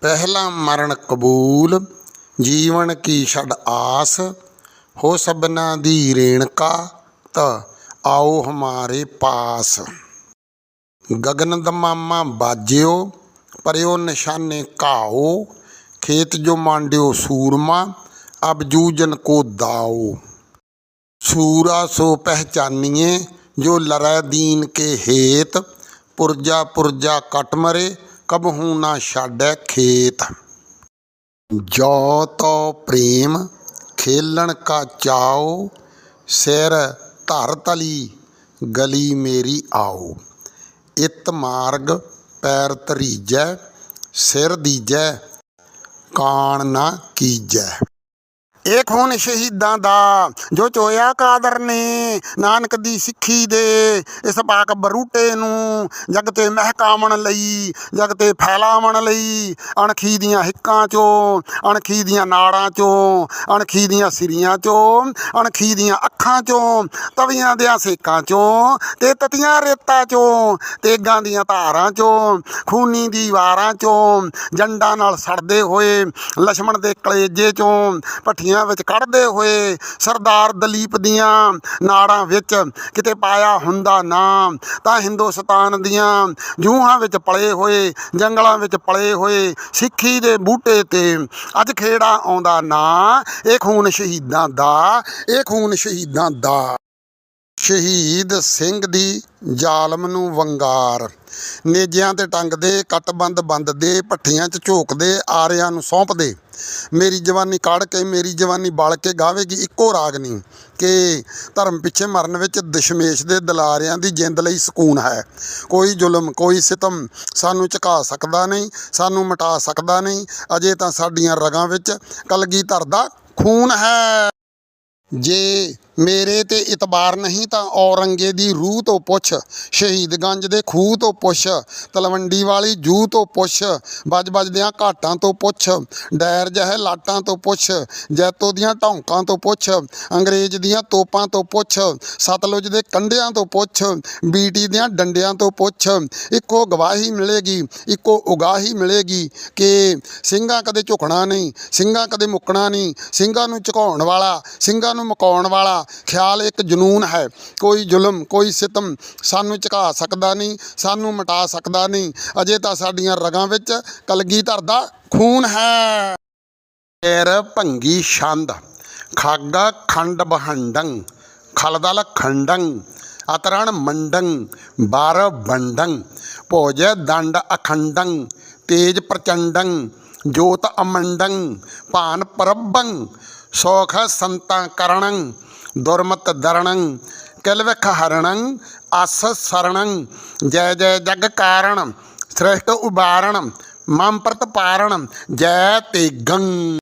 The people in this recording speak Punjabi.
ਪਹਿਲਾ ਮਰਨ ਕਬੂਲ, ਜੀਵਨ ਕੀ ਛੜ ਆਸ, ਹੋ ਸਭਨਾ ਦੀ ਰੇਣਕਾ, ਤ ਆਓ ਹਮਾਰੇ ਪਾਸ। ਗगन ਦਮਾਮਾ ਬਾਜਿਓ, ਪਰਿਓ ਨਿਸ਼ਾਨੇ ਘਾਓ, ਖੇਤ ਜੋ ਮਾਂਡਿਓ ਸੂਰਮਾ, ਅਬ ਜੂਜਨ ਕੋ ਦਾਓ। ਸੂਰਾ ਸੋ ਪਹਿਚਾਨੀਏ, ਜੋ ਲਰੈ ਦੀਨ ਕੇ ਹੇਤ, ਪੁਰਜਾ ਪੁਰਜਾ ਕਟ ਮਰੇ ਕਬਹੂ ਨਾ ਛਾੜੈ ਖੇਤ। ਜੋ ਤੋ ਪ੍ਰੇਮ, ਖੇਲਣ ਕਾ ਚਾਓ ਸਿਰ ਧਰ ਤਲੀ, ਗਲੀ ਮੇਰੀ ਆਓ ਇਤ ਮਾਰਗ ਪੈਰ ਧਰੀਜੈ, ਸਿਰ ਦੀਜੈ, ਕਾਣ ਨਾ ਕੀਜੈ। ਇਹ ਖੂਨ ਸ਼ਹੀਦਾਂ ਦਾ, ਜੋ ਚੋਇਆ ਕਾਦਰ ਨੇ, ਨਾਨਕ ਦੀ ਸਿੱਖੀ ਦੇ, ਇਸ ਪਾਕ ਬਰੂਟੇ ਨੂੰ ਜਗ ਤੇ ਮਹਿਕਾਵਣ ਲਈ, ਜਗ ਤੇ ਫੈਲਾਵਣ ਲਈ, ਅਣਖੀ ਦੀਆਂ ਹਿੱਕਾਂ ਚੋਂ, ਅਣਖੀ ਦੀਆਂ ਨਾੜਾਂ ਚੋਂ, ਅਣਖੀ ਦੀਆਂ ਸਿਰੀਆਂ ਚੋਂ, ਅਣਖੀ ਦੀਆਂ ਅੱਖਾਂ ਚੋਂ, ਤਵੀਆਂ ਦੀਆਂ ਸੇਕਾਂ ਚੋਂ, ਤੇ ਤਤੀਆਂ ਰੇਤਾਂ ਚੋਂ, ਤੇਗਾਂ ਦੀਆਂ ਧਾਰਾਂ ਚੋਂ, ਖੂਨੀ ਦੀ ਵਾਰਾਂ ਚੋਂ, ਜੰਡਾਂ ਨਾਲ ਸੜਦੇ ਹੋਏ, ਲਛਮਣ ਦੇ ਕਲੇਜੇ ਚੋਂ ਭੱਠੀਆਂ ਵਿੱਚ ਕੱਢਦੇ ਹੋਏ ਸਰਦਾਰ ਦਲੀਪ ਦੀਆਂ ਨਾੜਾਂ ਵਿੱਚ ਕਿਤੇ ਪਾਇਆ ਹੁੰਦਾ ਨਾ, ਤਾਂ ਹਿੰਦੁਸਤਾਨ ਦੀਆਂ ਜੂਹਾਂ ਵਿੱਚ ਪਲੇ ਹੋਏ, ਜੰਗਲਾਂ ਵਿੱਚ ਪਲੇ ਹੋਏ ਸਿੱਖੀ ਦੇ ਬੂਟੇ ਤੇ ਅੱਜ ਖੇੜਾ ਆਉਂਦਾ ਨਾ, ਇਹ ਖੂਨ ਸ਼ਹੀਦਾਂ ਦਾ, ਇਹ ਖੂਨ ਸ਼ਹੀਦਾਂ ਦਾ। ਸ਼ਹੀਦ ਸਿੰਘ ਦੀ ਜ਼ਾਲਮ ਨੂੰ ਵੰਗਾਰ। ਨੇਜਿਆਂ ਤੇ ਟੰਗਦੇ, ਕੱਟਬੰਦ ਬੰਦਦੇ, ਭੱਠੀਆਂ 'ਚ ਝੋਕਦੇ, ਆਰਿਆਂ ਨੂੰ ਸੌਂਪਦੇ। ਮੇਰੀ ਜਵਾਨੀ ਕੱਢ ਕੇ, ਮੇਰੀ ਜਵਾਨੀ ਬਲ ਕੇ ਗਾਵੇਗੀ, ਇੱਕੋ ਰਾਗਨੀ ਕਿ ਧਰਮ ਪਿੱਛੇ ਮਰਨ ਵਿੱਚ ਦਸ਼ਮੇਸ਼ ਦੇ ਦਲਾਰਿਆਂ ਦੀ ਜਿੰਦ ਲਈ ਸਕੂਨ ਹੈ। ਕੋਈ ਜ਼ੁਲਮ, ਕੋਈ ਸਿਤਮ ਸਾਨੂੰ ਝੁਕਾ ਸਕਦਾ ਨਹੀਂ, ਸਾਨੂੰ ਮਿਟਾ ਸਕਦਾ ਨਹੀਂ, ਅਜੇ ਤਾਂ ਸਾਡੀਆਂ ਰਗਾਂ ਵਿੱਚ ਕਲਗੀਧਰ ਦਾ ਖੂਨ ਹੈ। ਜੇ ਮੇਰੇ ਤੇ ਇਤਬਾਰ ਨਹੀਂ ਤਾਂ ਔਰੰਗੇ ਦੀ ਰੂਹ ਤੋਂ ਪੁੱਛ ਸ਼ਹੀਦਗੰਜ ਦੇ ਖੂਹ ਤੋਂ ਪੁੱਛ, ਤਲਵੰਡੀ ਵਾਲੀ ਜੂਹ ਤੋਂ ਪੁੱਛ, ਵੱਜ ਵੱਜਦਿਆਂ ਘਾਟਾਂ ਤੋਂ ਪੁੱਛ, ਡੈਰ ਜਹੇ ਲਾਟਾਂ ਤੋਂ ਪੁੱਛ, ਜੈਤੋ ਦੀਆਂ ਢੌਂਕਾਂ ਤੋਂ ਪੁੱਛ, ਅੰਗਰੇਜ਼ ਦੀਆਂ ਤੋਪਾਂ ਤੋਂ ਪੁੱਛ, ਸਤਲੁਜ ਦੇ ਕੰਢਿਆਂ ਤੋਂ ਪੁੱਛ, ਬੀਟੀ ਦੀਆਂ ਡੰਡਿਆਂ ਤੋਂ ਪੁੱਛ, ਇੱਕੋ ਗਵਾਹੀ ਮਿਲੇਗੀ, ਇੱਕੋ ਉਗਾਹੀ ਮਿਲੇਗੀ ਕਿ ਸਿੰਘਾਂ ਕਦੇ ਝੁਕਣਾ ਨਹੀਂ, ਸਿੰਘਾਂ ਕਦੇ ਮੁੱਕਣਾ ਨਹੀਂ, ਸਿੰਘਾਂ ਨੂੰ ਝੁਕਾਉਣ ਵਾਲਾ, ਸਿੰਘਾਂ ਨੂੰ ਮਕਾਉਣ ਵਾਲਾ ਖਿਆਲ ਇੱਕ ਜਨੂਨ ਹੈ। ਕੋਈ ਜ਼ੁਲਮ, ਕੋਈ ਸਿਤਮ ਸਾਨੂੰ ਝੁਕਾ ਸਕਦਾ ਨਹੀਂ, ਸਾਨੂੰ ਮਿਟਾ ਸਕਦਾ ਨਹੀਂ। ਅਜੇ ਤਾਂ ਸਾਡੀਆਂ ਰਗਾਂ ਵਿੱਚ ਕਲਗੀਧਰ ਦਾ ਖੂਨ ਹੈ। ਏਰ ਭੰਗੀ ਛੰਦ, ਖਾਗਾ ਖੰਡ ਬਹੰਡੰ, ਖਲਦਲ ਖੰਡੰ, ਅਤਰਣ ਮੰਡੰ, ਬਾਰ ਬੰਡੰ ਭੋਜ ਦੰਡ ਅਖੰਡੰ, ਤੇਜ ਪ੍ਰਚੰਡੰ, ਜੋਤ ਅਮੰਡੰ, ਭਾਨ ਪ੍ਰਭੰ, ਸੋਖ ਸੰਤਾਂ ਕਰਣੰ ਦੁਰਮਤ ਦਰਣੰ ਕਿਲਵਖ ਹਰਣੰ ਅਸ ਸਰਣੰ, ਜੈ ਜੈ ਜਗ ਕਾਰਣ, ਸ੍ਰੇਸ਼ਟ ਉਬਾਰਣ ਮਮ ਪ੍ਰਤਪਾਰਣ, ਜੈ ਤੇਗੰ